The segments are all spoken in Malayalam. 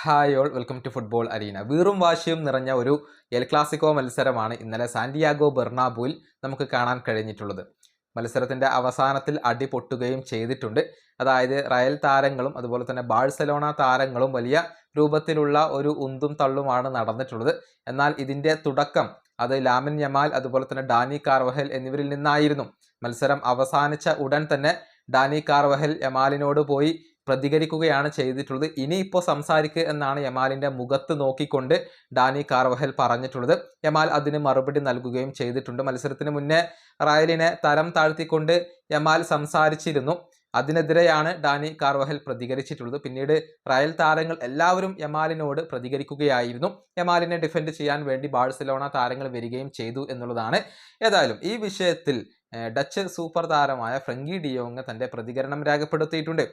Hi all welcome to football arena വീറും വാശിയും നിറഞ്ഞ ഒരു എൽ ക്ലാസിക്കോ മത്സരമാണ് ഇന്നലെ സാന്റിയാഗോ ബെർണാബുവിൽ നമുക്ക് കാണാൻ കഴിഞ്ഞിട്ടുള്ളത്. മത്സരത്തിന്റെ അവസാനത്തിൽ അടി പൊട്ടുകയും ചെയ്തിട്ടുണ്ട്. അതായത് റയൽ താരങ്ങളും അതുപോലെ തന്നെ ബാഴ്സലോണ താരങ്ങളും വലിയ രൂപത്തിലുള്ള ഒരു ഉന്തും തള്ളുമാണ് നടന്നിട്ടുള്ളത്. എന്നാൽ ഇതിന്റെ തുടക്കം അത് ലാമിൻ യമാൽ അതുപോലെ തന്നെ ഡാനി കാർവഹൽ എന്നിവരിൽ നിന്നായിരുന്നു. മത്സരം അവസാനിച്ച ഉടൻ തന്നെ ഡാനി കാർവഹൽ യമാലിനോട് പോയി പ്രതികരിക്കുകയാണ് ചെയ്തിട്ടുള്ളത്. ഇനിയിപ്പോൾ സംസാരിക്കുക എന്നാണ് യമാലിന്റെ മുഖത്ത് നോക്കിക്കൊണ്ട് ഡാനി കാർവഹൽ പറഞ്ഞിട്ടുള്ളത്. യമാൽ അതിന് മറുപടി നൽകുകയും ചെയ്തിട്ടുണ്ട്. മത്സരത്തിന് മുന്നേ റായലിനെ തരം താഴ്ത്തിക്കൊണ്ട് യമാൽ സംസാരിച്ചിരുന്നു. അതിനെതിരെയാണ് ഡാനി കാർവഹൽ പ്രതികരിച്ചിട്ടുള്ളത്. പിന്നീട് റയൽ താരങ്ങൾ എല്ലാവരും യമാലിനോട് പ്രതികരിക്കുകയായിരുന്നു. യമാലിനെ ഡിഫെൻഡ് ചെയ്യാൻ വേണ്ടി ബാഴ്സലോണ താരങ്ങൾ വരികയും ചെയ്തു എന്നുള്ളതാണ്. ഏതായാലും ഈ വിഷയത്തിൽ ഡച്ച് സൂപ്പർ താരമായ ഫ്രങ്കി ഡിയോങ് തന്റെ പ്രതികരണം രേഖപ്പെടുത്തിയിട്ടുണ്ട്.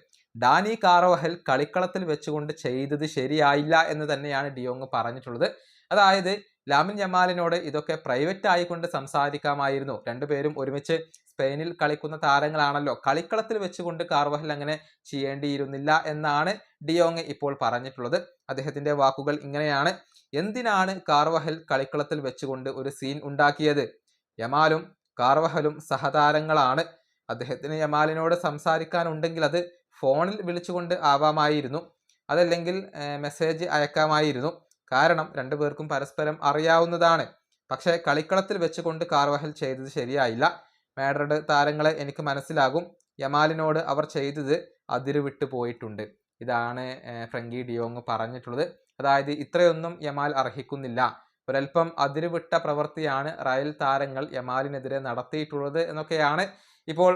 ഡാനി കാറോഹൽ കളിക്കളത്തിൽ വെച്ചുകൊണ്ട് ചെയ്തത് ശരിയായില്ല എന്ന് തന്നെയാണ് ഡിയോങ് പറഞ്ഞിട്ടുള്ളത്. അതായത് ലാമിൻ ജമാലിനോട് ഇതൊക്കെ പ്രൈവറ്റ് ആയിക്കൊണ്ട് സംസാരിക്കാമായിരുന്നു. രണ്ടുപേരും ഒരുമിച്ച് സ്പെയിനിൽ കളിക്കുന്ന താരങ്ങളാണല്ലോ. കളിക്കളത്തിൽ വെച്ചുകൊണ്ട് കാർവഹൽ അങ്ങനെ ചെയ്യേണ്ടിയിരുന്നില്ല എന്നാണ് ഡിയോങ് ഇപ്പോൾ പറഞ്ഞിട്ടുള്ളത്. അദ്ദേഹത്തിന്റെ വാക്കുകൾ ഇങ്ങനെയാണ്. എന്തിനാണ് കാർവഹൽ കളിക്കളത്തിൽ വെച്ചുകൊണ്ട് ഒരു സീൻ ഉണ്ടാക്കിയത്? യമാലും കാർവഹലും സഹതാരങ്ങളാണ്. അദ്ദേഹത്തിന് യമാലിനോട് സംസാരിക്കാനുണ്ടെങ്കിൽ അത് ഫോണിൽ വിളിച്ചുകൊണ്ട് ആവാമായിരുന്നു. അതല്ലെങ്കിൽ മെസ്സേജ് അയക്കാമായിരുന്നു. കാരണം രണ്ടു പേർക്കും പരസ്പരം അറിയാവുന്നതാണ്. പക്ഷേ കളിക്കളത്തിൽ വെച്ചുകൊണ്ട് കാർവഹൽ ചെയ്തത് ശരിയായില്ല. മാഡ്രിഡ് താരങ്ങളെ എനിക്ക് മനസ്സിലാകും. യമാലിനോട് അവർ ചെയ്തത് അതിരുവിട്ട് പോയിട്ടുണ്ട്. ഇതാണ് ഫ്രങ്കി ഡിയോങ് പറഞ്ഞിട്ടുള്ളത്. അതായത് ഇത്രയൊന്നും യമാൽ അർഹിക്കുന്നില്ല. ഒരൽപ്പം അതിരുവിട്ട പ്രവൃത്തിയാണ് റയൽ താരങ്ങൾ യമാലിനെതിരെ നടത്തിയിട്ടുള്ളത് എന്നൊക്കെയാണ് ഇപ്പോൾ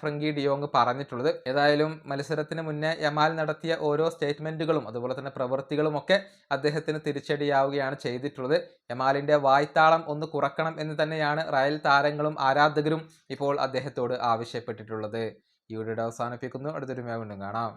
ഫ്രങ്കി ഡിയോങ് പറഞ്ഞിട്ടുള്ളത്. ഏതായാലും മത്സരത്തിന് മുന്നേ യമാൽ നടത്തിയ ഓരോ സ്റ്റേറ്റ്മെന്റുകളും അതുപോലെ തന്നെ പ്രവൃത്തികളും ഒക്കെ അദ്ദേഹത്തിന് തിരിച്ചടിയാവുകയാണ് ചെയ്തിട്ടുള്ളത്. യമാലിന്റെ വായ്ത്താളം ഒന്ന് കുറക്കണം എന്ന് തന്നെയാണ് റയൽ താരങ്ങളും ആരാധകരും ഇപ്പോൾ അദ്ദേഹത്തോട് ആവശ്യപ്പെട്ടിട്ടുള്ളത്. ഈ വീഡിയോ അവസാനിപ്പിക്കുന്നു. അടുത്തൊരു വീണ്ടും കാണാം.